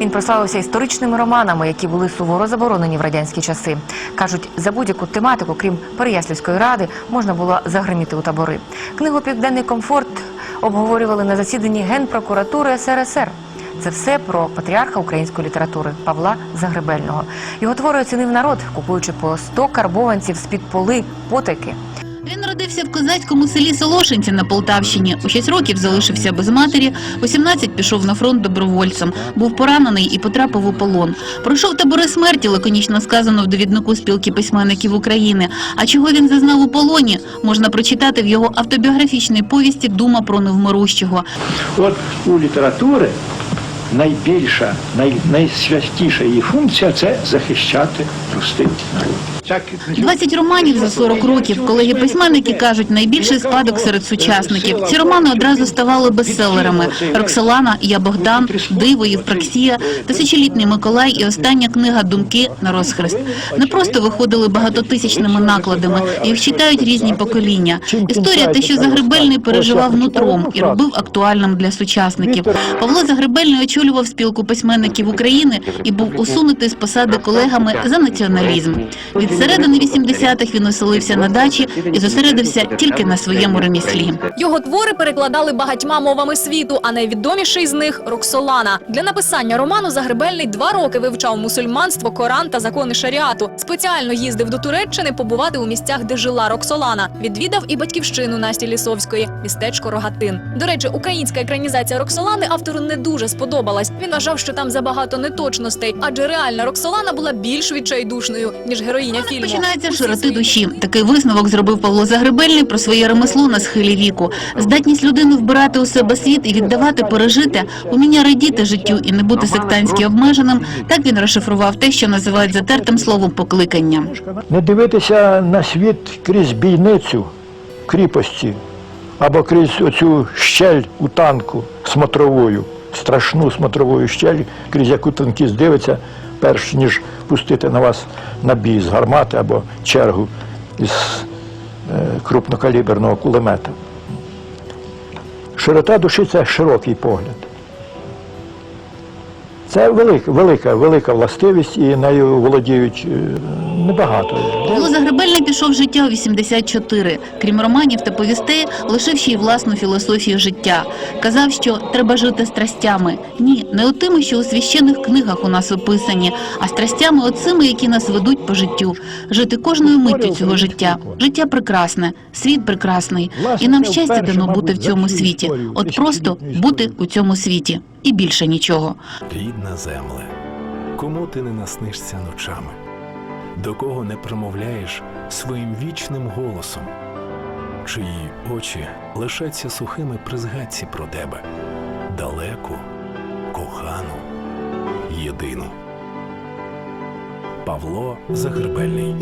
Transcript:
Він прославився історичними романами, які були суворо заборонені в радянські часи. Кажуть, за будь-яку тематику, крім Переяслівської ради, можна було загриміти у табори. Книгу Південний комфорт обговорювали на засіданні Генпрокуратури СРСР. Це все про патріарха української літератури Павла Загребельного. Його твори оцінив народ, купуючи по 100 карбованців з-під поли потайки. Він народився в козацькому селі Солошинці на Полтавщині. У 6 років залишився без матері, у 17 пішов на фронт добровольцем. Був поранений і потрапив у полон. Пройшов табори смерті, лаконічно сказано в довіднику спілки письменників України. А чого він зазнав у полоні, можна прочитати в його автобіографічній повісті Дума про невмирущого. От у літератури найбільша, най, найсвятіша її функція це захищати простий народ. Так, 20 романів за 40 років. Колеги письменники кажуть, найбільший спадок серед сучасників. Ці романи одразу ставали бестселерами: Роксолана, Я Богдан, Диво, Євпроксія, Тисячолітній Миколай і остання книга Думки на розхрест. Не просто виходили багатотисячними накладами, їх читають різні покоління. Історія те, що Загребельний переживав нутром і робив актуальним для сучасників. Павло Загребельний очолював спілку письменників України і був усунутий з посади колегами за націоналізм. Від середини 80-х він оселився на дачі і зосередився тільки на своєму реміслі. Його твори перекладали багатьма мовами світу, а найвідоміший з них Роксолана. Для написання роману Загребельний два роки вивчав мусульманство, Коран та закони шаріату. Спеціально їздив до Туреччини побувати у місцях, де жила Роксолана. Відвідав і батьківщину Насті Лісовської, містечко Рогатин. До речі, українська екранізація Роксолани автору не дуже сподобалась. Він вважав, що там забагато неточностей, адже реальна Роксолана була більш відчайдушною ніж героїня фільму. Починається широти душі. Такий висновок зробив Павло Загребельний про своє ремесло на схилі віку. Здатність людини вбирати у себе світ і віддавати пережити, уміння радіти життю і не бути сектантськи обмеженим. Так він розшифрував те, що називають затертим словом покликання. Не дивитися на світ крізь бійницю кріпості або крізь оцю щель у танку смотровою, страшну смотровою щель, крізь яку танкіст дивиться, перш ніж пустити на вас набій з гармати або чергу із е, крупнокаліберного кулемета. Широта душі це широкий погляд. Це велика, велика, велика властивість, і нею володіють е, небагато. Павло Загребельний пішов життя у 84. Крім романів та повістей, лишив ще й власну філософію життя. Казав, що треба жити страстями. Ні, не отими, що у священних книгах у нас описані, а страстями оцими, які нас ведуть по життю. Жити кожною миттю цього життя. Життя прекрасне, світ прекрасний. І нам щастя дано бути в цьому світі. От просто бути у цьому світі. І більше нічого. Рідна земле, кому ти не наснишся ночами, до кого не промовляєш своїм вічним голосом, чиї очі лишаться сухими при згадці про тебе, далеку, кохану, єдину. Павло Загребельний